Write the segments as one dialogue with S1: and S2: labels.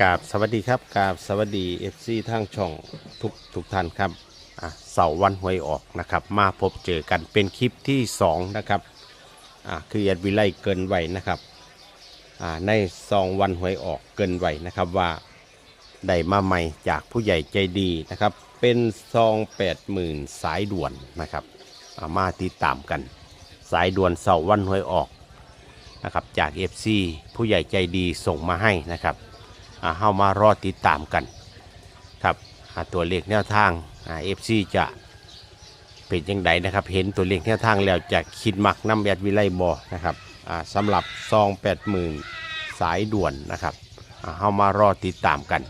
S1: กราบสวัสดีครับกราบสวัสดีเอฟซีทางช่องทุกทุกท่านครับอะเสาร์วันหวยออกนะครับมาพบเจอกันเป็นคลิปที่สองนะครับอะคือแอดวิไลเกินไหวนะครับอ่าในซองวันหวยออกเกินไหวนะครับว่าได้มาใหม่จากผู้ใหญ่ใจดีนะครับ เป็นซองแปดหมื่นสายด่วนนะครับามาติดตามกัน สายด่วนเสาร์วันหวยออกนะครับจาก FC ผู้ใหญ่ใจดีส่งมาให้นะครับ เข้ามารอติดตามกันครับตัวเลขแนวทางเอฟซีจะเป็นยังไงนะครับ เห็นตัวเลขแนวทางแล้วจะคิดมักน้ำแอดวิไลบอนะครับอ่าสำหรับซองแปดหมื่นสายด่วนนะครับอ่าเข้ามารอติดตามกัน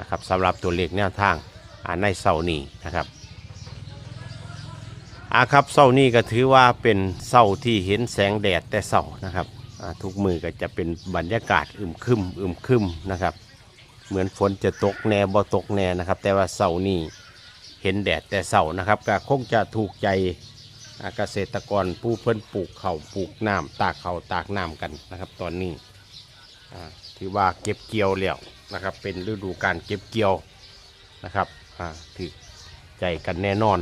S1: นะครับสำหรับตัวเลขแนวทางในเสาร์นี้นะครับอาครับเสาร์นี้ก็ถือว่าเป็นเสาร์ที่เห็นแสงแดดแต่เสาร์นะครับทุกมือก็จะเป็นบรรยากาศอึมครึมอึมครึมนะครับ เหมือนฝนจะตกแน่บ่ตกแน่นะครับ แต่ว่าเสาร์นี้เห็นแดดแต่เสาร์นะครับก็คงจะถูกใจเกษตรกรผู้เพิ่นปลูกเขาวปลูกน้ำตากเขาวตากน้ำกันนะครับ ตอนนี้อ่าถือว่าเก็บเกี่ยวแล้วนะครับ เป็นฤดูการเก็บเกี่ยวนะครับอ่าถือใจกันแน่นอน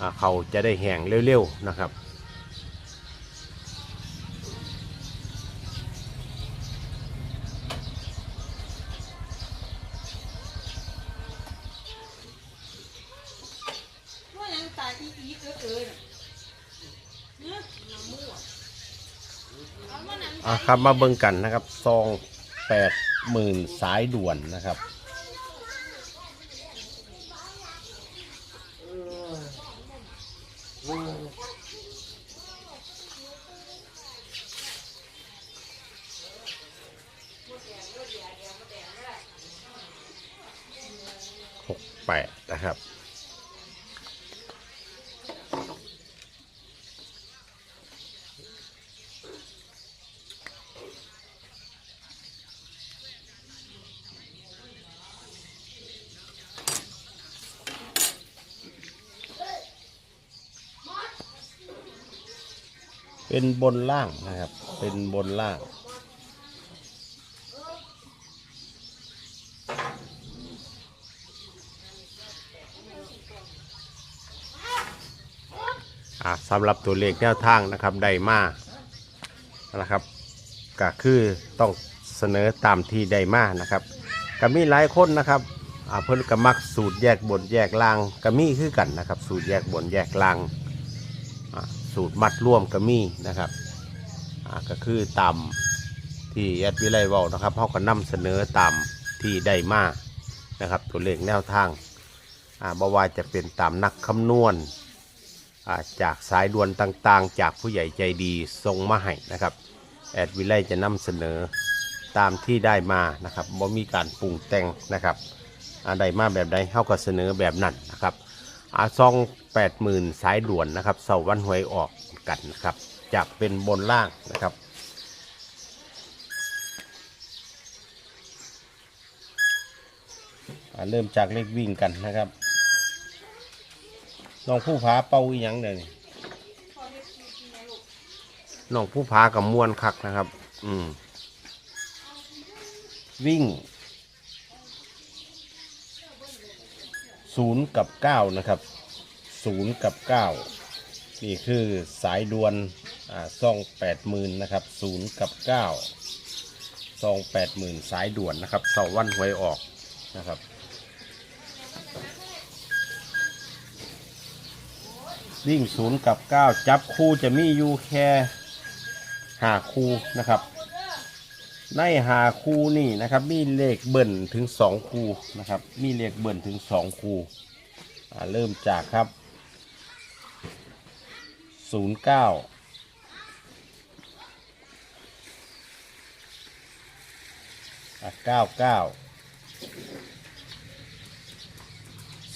S1: อาเขาจะได้แห้งเร็วๆนะครับ
S2: อ่า
S1: ครับมาเบิ่งกันนะครับซองแปดหมื่นสายด่วนนะครับ หกแปดนะครับ เป็นบนล่างนะครับ เป็นบนล่าง อ่าสำหรับตัวเลขแนวทางนะครับได้มา นะครับก็คือต้องเสนอตามที่ได้มานะครับก็มีหลายคนนะครับอ่าเพิ่นก็มักสูตรแยกบนแยกล่างก็มีคือกันนะครับ สูตรแยกบนแยกล่างอ่า สูตรมัดร่วมก็มีนะครับก็คือตามที่แอดวิไลเว้านะครับเขาก็นำเสนอตามที่ได้มานะครับตัวเลขแนวทางอ่าบ่ว่าจะเป็นตามนักคำนวณจากสายด่วนต่างๆ จากผู้ใหญ่ใจดีส่งมาให้นะครับแอดวิไลจะนำเสนอตามที่ได้มานะครับบ่มีการปรุงแต่งนะครับอาได้มาแบบใดเฮาก็เสนอแบบนั้นนะครับ อาซองแปดหมื่นสายด่วนนะครับเสาวันหวยออกกันนะครับจะเป็นบนล่างนะครับเริ่มจากเลขวิ่งกันนะครับน้องผู้ผาเป่าอีหยังเดี๋ยวนี้น้องผู้ผากับมวนคักนะครับ อืมวิ่ง ศูนย์กับเก้านะครับศูนย์กับเก้านี่คือสายด่วนอ่าซองแปดหมื่นนะครับศูนย์กับเก้าซองแปดหมื่นสายด่วนนะครับเสาร์วันหวยออกนะครับวิ่งศูนย์กับเก้าจับคู่จะมีอยู่แค่หาคู่นะครับ ในหาคูนี่นะครับ มีเลขเบิ่นถึงสองคูนะครับ มีเลขเบิ่นถึงสองคูเริ่มจากครับศูนย์เก้าเก้าเก้า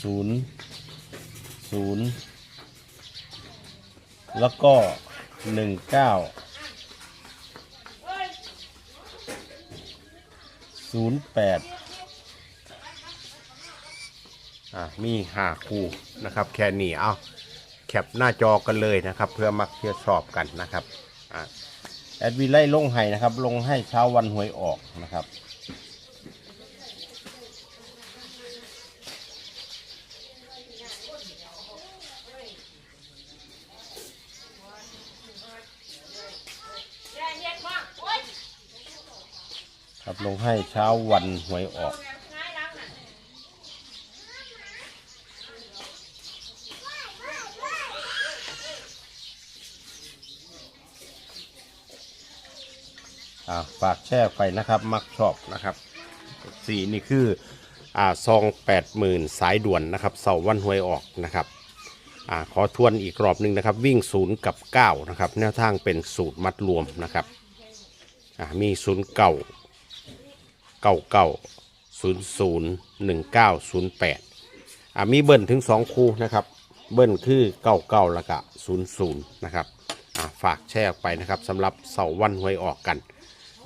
S1: ศูนย์ศูนย์แล้วก็หนึ่งเก้า ศูนย์แปดอ่ามีหาคู่นะครับแค่นี้เอาแคปหน้าจอกันเลยนะครับ เพื่อมักเพื่อสอบกันนะครับอ่าแอดวีไล่ลงให้นะครับ ลงให้เช้าวันหวยออกนะครับ
S2: อย่าเฮ็ดมากโอ๊ย
S1: ครับลงให้เช้าวันหวยออกอ่าฝากแช่ไปนะครับ มักชอบนะครับสีนี่คืออ่าซองแปดหมื่นสายด่วนนะครับเสาร์วันหวยออกนะครับอ่าขอทวนอีกรอบหนึ่งนะครับ วิ่งศูนย์กับเก้านะครับแนวทางเป็นสูตรมัดรวมนะครับอ่ามีศูนย์เก้า เก้าเก้าศูนย์ศูนย์หนึ่งเก้าศูนย์แปดอ่ามีเบิ้ลถึงสองคู่นะครับ เบิ้ลคือเก้าเก้าแล้วก็ศูนย์ศูนย์นะครับอ่าฝากแช่ออกไปนะครับสำหรับเสาวันหวยออกกัน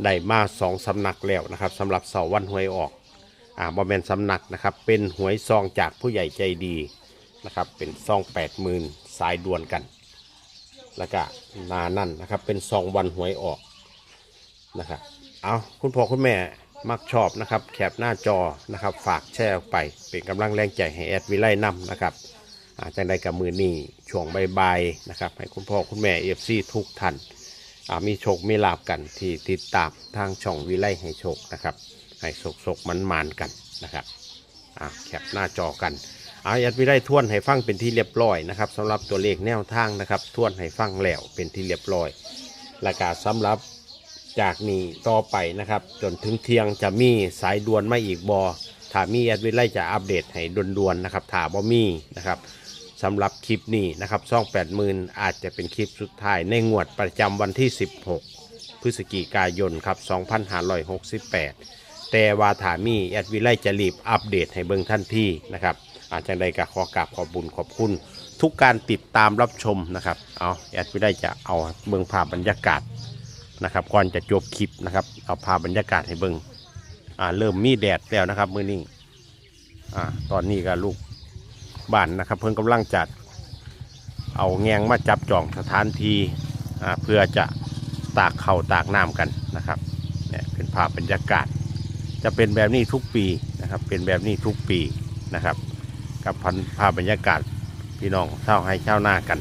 S1: ได้มาสองสำนักแล้วนะครับสำหรับเสาวันหวยออกอ่าบอแมนสำนักนะครับเป็นหวยซองจากผู้ใหญ่ใจดีนะครับเป็นซองแปดหมื่นสายด่วนกัน แล้วก็นานั่นนะครับเป็นซองวันหวยออกนะครับเอาคุณพ่อคุณแม่ มักชอบนะครับแคปหน้าจอนะครับ ฝากแชร์ออกไป เป็นกำลังแรงใจให้แอดวิไลนำนะครับอาจังใดกับมือนี่ช่วงใบายๆนะครับ ให้คุณพ่อคุณแม่เอฟซีทุกท่านมีโชคมีลาบกันที่ติดตามทางช่องวิไลให้โชคนะครับ ให้โศกโศกมันมานกันนะครับแคปหน้าจอกันอายัดวิไลทวนให้ฟังเป็นที่เรียบร้อยนะครับสำหรับตัวเลขแนวทางนะครับทวนให้ฟังแล้วเป็นที่เรียบร้อยและกาสำหรับ จากนี้ต่อไปนะครับ จนถึงเที่ยงจะมีสายด่วนมาอีกบอถ้ามีแอดวิไลจะอัปเดตให้ด่วนๆนะครับถ้าบ่มีนะครับสำหรับคลิปนี้นะครับช่อง8 0,000อาจจะเป็นคลิปสุดท้ายในงวดประจำวันที่ 16 พฤศจิกายนครับ 2568 แต่ว่าถามีแอดวิไลจะรีบอัปเดตให้เบิ่งท่านที่นะครับ อาจจะได้กขอกราบขอบบุญขอบคุณ ทุกการติดตามรับชมนะครับ เอาแอดวิไลจะเอาเบิ่งภาพบรรยากาศ นะครับก่อนจะจบคลิปนะครับ เอาภาบรรยากาศให้เบิ่งอ่าเริ่มมีแดดแล้วนะครับมื้อนี้อ่าตอนนี้ก็ลูกบ้านนะครับ เพิ่นกำลังจัด เอาแงงมาจับจองสถานที่อ่าเพื่อจะตากเข่าตากน้ำกันนะครับเนี่ยเป็นภาพบรรยากาศ จะเป็นแบบนี้ทุกปีนะครับ เป็นแบบนี้ทุกปีนะครับ กับพันภาพบรรยากาศพี่น้องเช่าให้เช่าหน้ากัน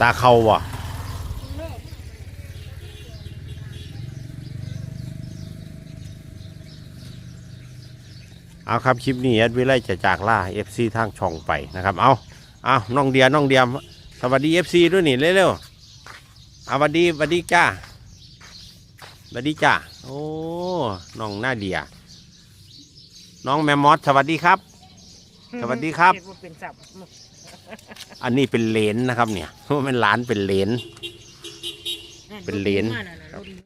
S1: ตาเข่าวะ เอาครับคลิปนี้แอดวิไลจะจากล่า FC ทางช่องไปนะครับเอาเอาน้องเดียน้องเดียมสวัสดี FC ด้วยนี่เร็วๆเอาสวัสดีสวัสดีจ้าสวัสดีจ้าโอ้น้องหน้าเดีย น้องแมมมอสสวัสดีครับ สวัสดีครั
S2: บ
S1: อันนี้เป็นเลนนะครับเนี่ยเพราะมันหลานเป็นเลนเป็นเหรียญ
S2: มาน่ะนะ